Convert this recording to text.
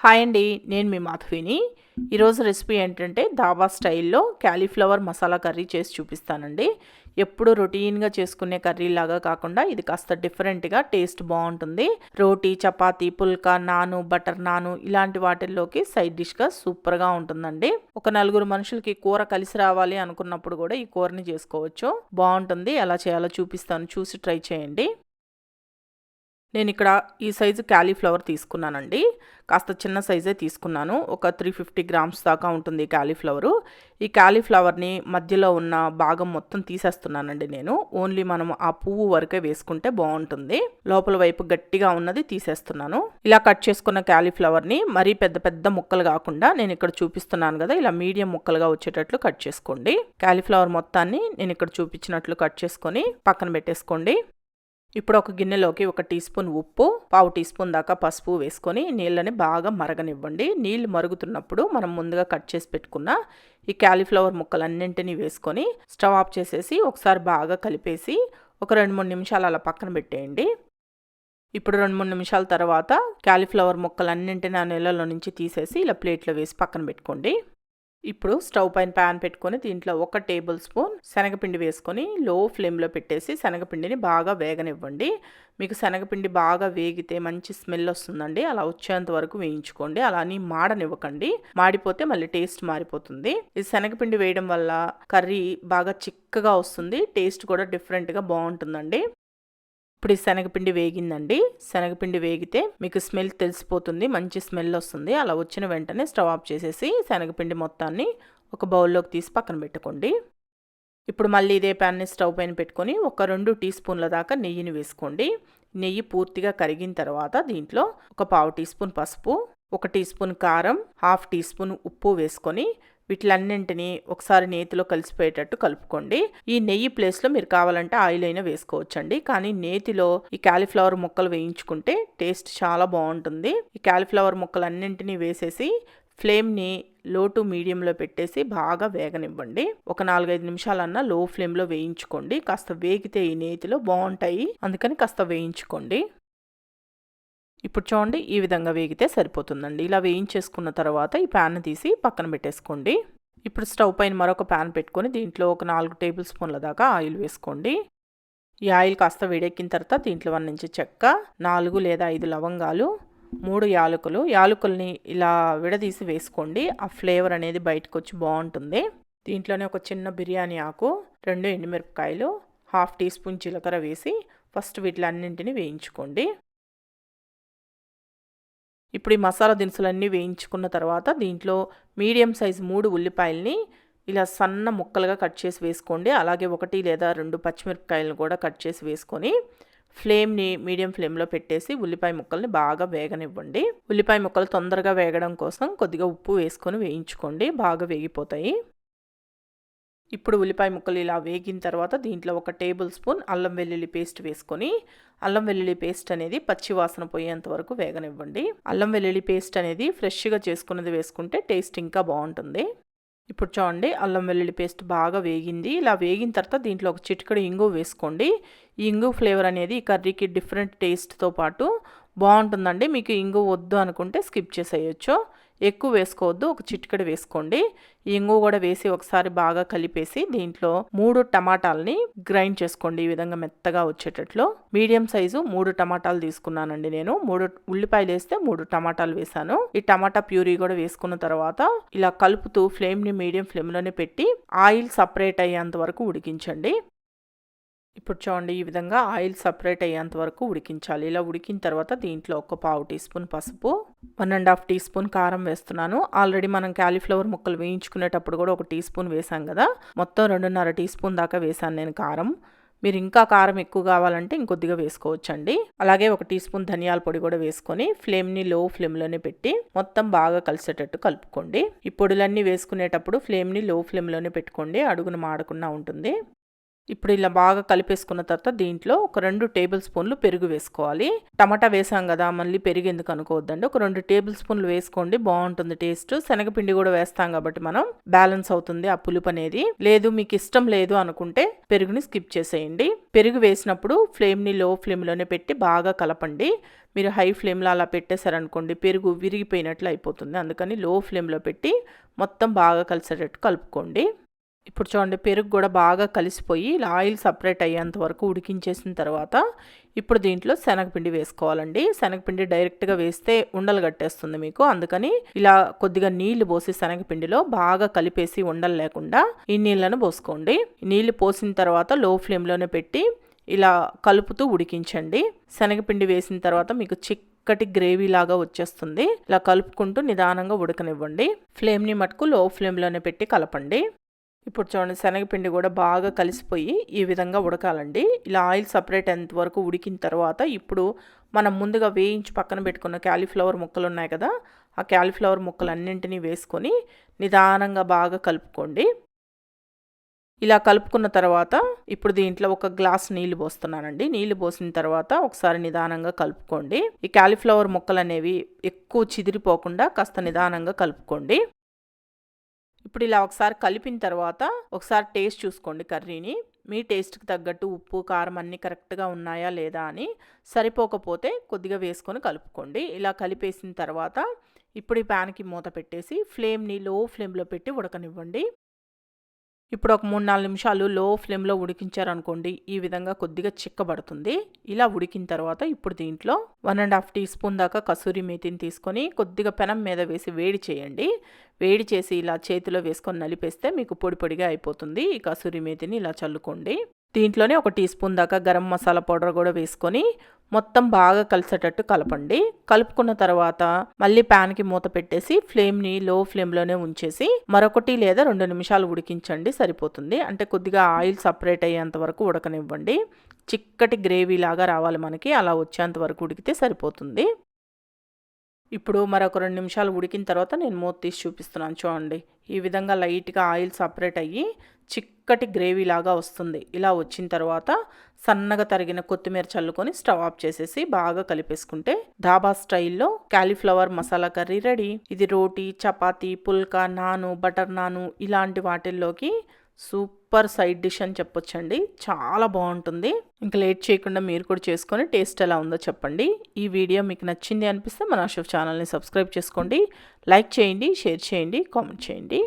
Hi అండి నేను మీ మాధవిని. ఈరోజు రెసిపీ ఏంటంటే దాబా స్టైల్లో క్యాలీఫ్లవర్ మసాలా కర్రీ చేసి చూపిస్తానండి. ఎప్పుడు రొటీన్గా చేసుకునే కర్రీ లాగా కాకుండా ఇది కాస్త డిఫరెంట్గా టేస్ట్ బాగుంటుంది. రోటీ చపాతీ పుల్కా నాను బటర్ నాను ఇలాంటి వాటిల్లోకి సైడ్ డిష్గా సూపర్గా ఉంటుందండి. ఒక నలుగురు మనుషులకి కూర కలిసి రావాలి అనుకున్నప్పుడు కూడా ఈ కూరని చేసుకోవచ్చు. బాగుంటుంది ఎలా చేయాలో చూపిస్తాను చూసి ట్రై చేయండి. నేను ఇక్కడ ఈ సైజు క్యాలీఫ్లవర్ తీసుకున్నానండి. కాస్త చిన్న సైజే తీసుకున్నాను. ఒక త్రీ ఫిఫ్టీ గ్రామ్స్ దాకా ఉంటుంది క్యాలీఫ్లవరు. ఈ క్యాలీఫ్లవర్ని మధ్యలో ఉన్న భాగం మొత్తం తీసేస్తున్నానండి నేను. ఓన్లీ మనం ఆ పువ్వు వరకే వేసుకుంటే బాగుంటుంది. లోపల వైపు గట్టిగా ఉన్నది తీసేస్తున్నాను. ఇలా కట్ చేసుకున్న క్యాలీఫ్లవర్ని మరీ పెద్ద పెద్ద ముక్కలు కాకుండా నేను ఇక్కడ చూపిస్తున్నాను కదా ఇలా మీడియం ముక్కలుగా వచ్చేటట్లు కట్ చేసుకోండి. క్యాలీఫ్లవర్ మొత్తాన్ని నేను ఇక్కడ చూపించినట్లు కట్ చేసుకొని పక్కన పెట్టేసుకోండి. ఇప్పుడు ఒక గిన్నెలోకి ఒక టీ స్పూన్ ఉప్పు పావు టీ స్పూన్ దాకా పసుపు వేసుకొని నీళ్ళని బాగా మరగనివ్వండి. నీళ్ళు మరుగుతున్నప్పుడు మనం ముందుగా కట్ చేసి పెట్టుకున్న ఈ క్యాలీఫ్లవర్ ముక్కలన్నింటినీ వేసుకొని స్టవ్ ఆఫ్ చేసేసి ఒకసారి బాగా కలిపేసి ఒక రెండు మూడు నిమిషాలు అలా పక్కన పెట్టేయండి. ఇప్పుడు రెండు మూడు నిమిషాల తర్వాత క్యాలీఫ్లవర్ ముక్కలన్నింటినీ ఆ నీళ్ళలో నుంచి తీసేసి ఇలా ప్లేట్లో వేసి పక్కన పెట్టుకోండి. ఇప్పుడు స్టవ్ పైన ప్యాన్ పెట్టుకొని దీంట్లో ఒక టేబుల్ స్పూన్ శనగపిండి వేసుకొని లో ఫ్లేమ్లో పెట్టేసి శనగపిండిని బాగా వేగనివ్వండి. మీకు శనగపిండి బాగా వేగితే మంచి స్మెల్ వస్తుందండి. అలా వచ్చేంత వరకు వేయించుకోండి. అలా అని మాడనివ్వకండి. మాడిపోతే మళ్ళీ టేస్ట్ మారిపోతుంది. ఇది శనగపిండి వేయడం వల్ల కర్రీ బాగా చిక్కగా వస్తుంది. టేస్ట్ కూడా డిఫరెంట్గా బాగుంటుందండి. ఇప్పుడు ఈ శనగపిండి వేగిందండి. శనగపిండి వేగితే మీకు స్మెల్ తెలిసిపోతుంది మంచి స్మెల్ వస్తుంది. అలా వచ్చిన వెంటనే స్టవ్ ఆఫ్ చేసేసి శనగపిండి మొత్తాన్ని ఒక బౌల్లోకి తీసి పక్కన పెట్టుకోండి. ఇప్పుడు మళ్ళీ ఇదే ప్యాన్ని స్టవ్ పైన పెట్టుకొని ఒక రెండు టీ స్పూన్ల దాకా నెయ్యిని వేసుకోండి. నెయ్యి పూర్తిగా కరిగిన తర్వాత దీంట్లో ఒక పావు టీ స్పూన్ పసుపు ఒక టీ స్పూన్ కారం హాఫ్ టీ స్పూన్ ఉప్పు వేసుకొని వీటిలన్నింటినీ ఒకసారి నేతిలో కలిసిపోయేటట్టు కలుపుకోండి. ఈ నెయ్యి ప్లేస్లో మీరు కావాలంటే ఆయిల్ అయినా వేసుకోవచ్చండి. కానీ నేతిలో ఈ క్యాలిఫ్లవర్ ముక్కలు వేయించుకుంటే టేస్ట్ చాలా బాగుంటుంది. ఈ క్యాలిఫ్లవర్ ముక్కలు అన్నింటినీ వేసేసి ఫ్లేమ్ని లో టు మీడియంలో పెట్టేసి బాగా వేగనివ్వండి. ఒక నాలుగైదు నిమిషాలన్నా లో ఫ్లేమ్లో వేయించుకోండి. కాస్త వేగితే ఈ నేతిలో బాగుంటాయి. అందుకని కాస్త వేయించుకోండి. ఇప్పుడు చూడండి ఈ విధంగా వేగితే సరిపోతుందండి. ఇలా వేయించేసుకున్న తర్వాత ఈ ప్యాన్ తీసి పక్కన పెట్టేసుకోండి. ఇప్పుడు స్టవ్ పైన మరొక ప్యాన్ పెట్టుకొని దీంట్లో ఒక నాలుగు టేబుల్ స్పూన్ల దాకా ఆయిల్ వేసుకోండి. ఈ ఆయిల్ కాస్త వేడెక్కిన తర్వాత దీంట్లో వన్ నుంచి చెక్క నాలుగు లేదా ఐదు లవంగాలు మూడు యాలకులు. యాలకుల్ని ఇలా విడదీసి వేసుకోండి. ఆ ఫ్లేవర్ అనేది బయటకు వచ్చి బాగుంటుంది. దీంట్లోనే ఒక చిన్న బిర్యానీ ఆకు రెండు ఎండుమిరపకాయలు హాఫ్ టీ స్పూన్ జీలకర్ర వేసి ఫస్ట్ వీటిలన్నింటినీ వేయించుకోండి. ఇప్పుడు ఈ మసాలా దినుసులన్నీ వేయించుకున్న తర్వాత దీంట్లో మీడియం సైజు మూడు ఉల్లిపాయల్ని ఇలా సన్న ముక్కలుగా కట్ చేసి వేసుకోండి. అలాగే ఒకటి లేదా రెండు పచ్చిమిరపకాయలను కూడా కట్ చేసి వేసుకొని ఫ్లేమ్ని మీడియం ఫ్లేమ్లో పెట్టేసి ఉల్లిపాయ ముక్కల్ని బాగా వేగనివ్వండి. ఉల్లిపాయ ముక్కలు తొందరగా వేగడం కోసం కొద్దిగా ఉప్పు వేసుకొని వేయించుకోండి. బాగా వేగిపోతాయి. ఇప్పుడు ఉల్లిపాయ ముక్కలు ఇలా వేగిన తర్వాత దీంట్లో ఒక టేబుల్ స్పూన్ అల్లం వెల్లుల్లి పేస్ట్ వేసుకొని అల్లం వెల్లుల్లి పేస్ట్ అనేది పచ్చి వాసన పోయేంత వరకు వేగనివ్వండి. అల్లం వెల్లుల్లి పేస్ట్ అనేది ఫ్రెష్గా చేసుకున్నది వేసుకుంటే టేస్ట్ ఇంకా బాగుంటుంది. ఇప్పుడు చూడండి అల్లం వెల్లుల్లి పేస్ట్ బాగా వేగింది. ఇలా వేగిన తర్వాత దీంట్లో ఒక చిటికడు ఇంగు వేసుకోండి. ఈ ఇంగు ఫ్లేవర్ అనేది ఈ కర్రీకి డిఫరెంట్ టేస్ట్తో పాటు బాగుంటుందండి. మీకు ఇంగు వద్దు అనుకుంటే స్కిప్ చేసేయచ్చు. ఎక్కువ వేసుకోవద్దు ఒక చిటికెడు వేసుకోండి. ఇంగు కూడా వేసి ఒకసారి బాగా కలిపేసి దీంట్లో మూడు టమాటాలని గ్రైండ్ చేసుకోండి ఈ విధంగా మెత్తగా వచ్చేటట్లు. మీడియం సైజు మూడు టమాటాలు తీసుకున్నానండి నేను. మూడు ఉల్లిపాయలు వేస్తే మూడు టమాటాలు వేసాను. ఈ టమాటా ప్యూరీ కూడా వేసుకున్న తర్వాత ఇలా కలుపుతూ ఫ్లేమ్ని మీడియం ఫ్లేమ్లోనే పెట్టి ఆయిల్ సపరేట్ అయ్యేంత వరకు ఉడికించండి. ఇప్పుడు చూడండి ఈ విధంగా ఆయిల్ సపరేట్ అయ్యేంత వరకు ఉడికించాలి. ఇలా ఉడికిన తర్వాత దీంట్లో ఒక పావు టీ స్పూన్ పసుపు one and half teaspoon కారం వేస్తున్నాను. ఆల్రెడీ మనం క్యాలీఫ్లవర్ ముక్కలు వేయించుకునేటప్పుడు కూడా ఒక టీ స్పూన్ వేసాం కదా. మొత్తం రెండున్నర టీ స్పూన్ దాకా వేసాను నేను కారం. మీరు ఇంకా కారం ఎక్కువ కావాలంటే ఇంకొద్దిగా వేసుకోవచ్చండి. అలాగే ఒక టీ స్పూన్ ధనియాల పొడి కూడా వేసుకొని ఫ్లేమ్ని లో ఫ్లేమ్లోనే పెట్టి మొత్తం బాగా కలిసేటట్టు కలుపుకోండి. ఈ పొడులన్నీ వేసుకునేటప్పుడు ఫ్లేమ్ని లో ఫ్లేమ్లోనే పెట్టుకోండి. అడుగున మాడకుండా ఉంటుంది. ఇప్పుడు ఇలా బాగా కలిపేసుకున్న తర్వాత దీంట్లో ఒక రెండు టేబుల్ స్పూన్లు పెరుగు వేసుకోవాలి. టమాటా వేసాం కదా మళ్ళీ పెరుగు ఎందుకు అనుకోవద్దండి. ఒక రెండు టేబుల్ స్పూన్లు వేసుకోండి బాగుంటుంది టేస్ట్. శనగపిండి కూడా వేస్తాం కాబట్టి మనం బ్యాలెన్స్ అవుతుంది ఆ పులుపు అనేది. లేదు మీకు ఇష్టం లేదు అనుకుంటే పెరుగుని స్కిప్ చేసేయండి. పెరుగు వేసినప్పుడు ఫ్లేమ్ని లో ఫ్లేమ్లోనే పెట్టి బాగా కలపండి. మీరు హై ఫ్లేమ్లో అలా పెట్టేశారనుకోండి పెరుగు విరిగిపోయినట్లు అయిపోతుంది. అందుకని లో ఫ్లేమ్లో పెట్టి మొత్తం బాగా కలిసేటట్టు కలుపుకోండి. ఇప్పుడు చూడండి పెరుగు కూడా బాగా కలిసిపోయి ఇలా ఆయిల్ సపరేట్ అయ్యేంత వరకు ఉడికించేసిన తర్వాత ఇప్పుడు దీంట్లో శనగపిండి వేసుకోవాలండి. శనగపిండి డైరెక్ట్గా వేస్తే ఉండలు కట్టేస్తుంది మీకు. అందుకని ఇలా కొద్దిగా నీళ్ళు పోసి శనగపిండిలో బాగా కలిపేసి ఉండలు లేకుండా ఈ నీళ్ళను పోసుకోండి. నీళ్ళు పోసిన తర్వాత లో ఫ్లేమ్లోనే పెట్టి ఇలా కలుపుతూ ఉడికించండి. శనగపిండి వేసిన తర్వాత మీకు చిక్కటి గ్రేవీ లాగా వచ్చేస్తుంది. ఇలా కలుపుకుంటూ నిదానంగా ఉడకనివ్వండి. ఫ్లేమ్ని మటుకు లో ఫ్లేమ్లోనే పెట్టి కలపండి. ఇప్పుడు చూడండి శనగపిండి కూడా బాగా కలిసిపోయి ఈ విధంగా ఉడకాలండి. ఇలా ఆయిల్ సపరేట్ అయ్యేంత వరకు ఉడికిన తర్వాత ఇప్పుడు మనం ముందుగా వేయించి పక్కన పెట్టుకున్న క్యాలీఫ్లవర్ ముక్కలు ఉన్నాయి కదా ఆ క్యాలీఫ్లవర్ ముక్కలన్నింటినీ వేసుకొని నిదానంగా బాగా కలుపుకోండి. ఇలా కలుపుకున్న తర్వాత ఇప్పుడు దీంట్లో ఒక గ్లాస్ నీళ్ళు పోస్తున్నానండి. నీళ్ళు పోసిన తర్వాత ఒకసారి నిదానంగా కలుపుకోండి. ఈ క్యాలీఫ్లవర్ ముక్కలు అనేవి ఎక్కువ చిదిరిపోకుండా కాస్త నిదానంగా కలుపుకోండి. ఇప్పుడు ఇలా ఒకసారి కలిపిన తర్వాత ఒకసారి టేస్ట్ చూసుకోండి కర్రీని. మీ టేస్ట్కి తగ్గట్టు ఉప్పు కారం అన్నీ కరెక్ట్గా ఉన్నాయా లేదా అని సరిపోకపోతే కొద్దిగా వేసుకొని కలుపుకోండి. ఇలా కలిపేసిన తర్వాత ఇప్పుడు ఈ ప్యాన్కి మూత పెట్టేసి ఫ్లేమ్ని లో ఫ్లేమ్లో పెట్టి ఉడకనివ్వండి. ఇప్పుడు ఒక మూడు నాలుగు నిమిషాలు లో ఫ్లేమ్లో ఉడికించారనుకోండి ఈ విధంగా కొద్దిగా చిక్కబడుతుంది. ఇలా ఉడికిన తర్వాత ఇప్పుడు దీంట్లో one and half teaspoon దాకా కసూరి మేతిని తీసుకొని కొద్దిగా పెనం మీద వేసి వేడి చేయండి. వేడి చేసి ఇలా చేతిలో వేసుకొని నలిపేస్తే మీకు పొడి పొడిగా అయిపోతుంది ఈ కసూరి మేతిని. ఇలా చల్లుకోండి. దీంట్లోనే ఒక టీ స్పూన్ దాకా గరం మసాలా పౌడర్ కూడా వేసుకొని మొత్తం బాగా కలిసేటట్టు కలపండి. కలుపుకున్న తర్వాత మళ్ళీ ప్యాన్కి మూత పెట్టేసి ఫ్లేమ్ని లో ఫ్లేమ్లోనే ఉంచేసి మరొకటి లేదా రెండు నిమిషాలు ఉడికించండి సరిపోతుంది. అంటే కొద్దిగా ఆయిల్ సపరేట్ అయ్యేంత వరకు ఉడకనివ్వండి. చిక్కటి గ్రేవీ లాగా రావాలి మనకి. అలా వచ్చేంత వరకు ఉడికితే సరిపోతుంది. ఇప్పుడు మరొక రెండు నిమిషాలు ఉడికిన తర్వాత నేను మూత తీసి చూపిస్తున్నాను చూడండి. ఈ విధంగా లైట్గా ఆయిల్ సపరేట్ అయ్యి చిక్కటి గ్రేవీ లాగా వస్తుంది. ఇలా వచ్చిన తర్వాత సన్నగా తరిగిన కొత్తిమీర చల్లుకొని స్టవ్ ఆఫ్ చేసేసి బాగా కలిపేసుకుంటే ధాబా స్టైల్లో క్యాలీఫ్లవర్ మసాలా కర్రీ రెడీ. ఇది రోటీ చపాతీ పుల్కా నాను బటర్ నాను ఇలాంటి వాటిల్లోకి సూపర్ సైడ్ డిష్ అని చెప్పొచ్చండి. చాలా బాగుంటుంది. ఇంకా లేట్ చేయకుండా మీరు కూడా చేసుకొని టేస్ట్ ఎలా ఉందో చెప్పండి. ఈ వీడియో మీకు నచ్చింది అనిపిస్తే మన అశోక్ ఛానల్ని సబ్స్క్రైబ్ చేసుకోండి. లైక్ చేయండి షేర్ చేయండి కామెంట్ చేయండి.